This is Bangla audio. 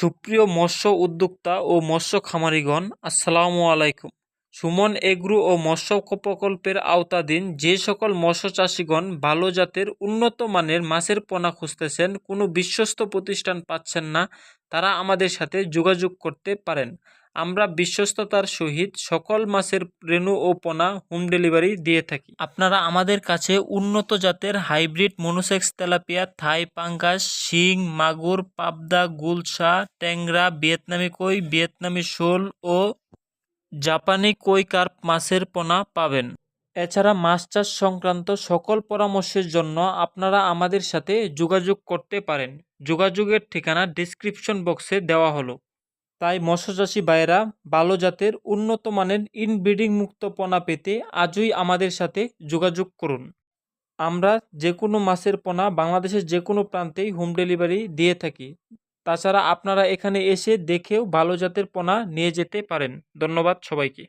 সুপ্রিয় মৎস্য উদ্যোক্তা ও মৎস্য খামারিগণ, আসসালামু আলাইকুম। সুমন এগ্রু ও মৎস্য প্রকল্পের আওতাধীন যে সকল মৎস্য চাষিগণ ভালো জাতের উন্নত মানের মাছের পোনা খুঁজতেছেন, কোনো বিশ্বস্ত প্রতিষ্ঠান পাচ্ছেন না, তারা আমাদের সাথে যোগাযোগ করতে পারেন। আমরা বিশ্বস্ততার সহিত সকল মাছের রেণু ও পোনা হোম ডেলিভারি দিয়ে থাকি। আপনারা আমাদের কাছে উন্নত জাতের হাইব্রিড মনোসেক্স তেলাপিয়া, থাই পাঙ্গাস, শিং, মাগুর, পাবদা, গুলশা, ট্যাংরা, ভিয়েতনামি কই, ভিয়েতনামি শোল ও জাপানি কই কার্প মাছের পোনা পাবেন। এছাড়া মাছ চাষ সংক্রান্ত সকল পরামর্শের জন্য আপনারা আমাদের সাথে যোগাযোগ করতে পারেন। যোগাযোগের ঠিকানা ডিসক্রিপশন বক্সে দেওয়া হলো। তাই মৎস্যচাষী ভাইয়েরা ভালো জাতের উন্নত মানের ইনব্রিডিং মুক্ত পোনা পেতে আজই আমাদের সাথে যোগাযোগ করুন। আমরা যে কোনো মাছের পোনা বাংলাদেশের যে কোনো প্রান্তেই হোম ডেলিভারি দিয়ে থাকি। তাছাড়া আপনারা এখানে এসে দেখেও ভালো জাতের পোনা নিয়ে যেতে পারেন। ধন্যবাদ সবাইকে।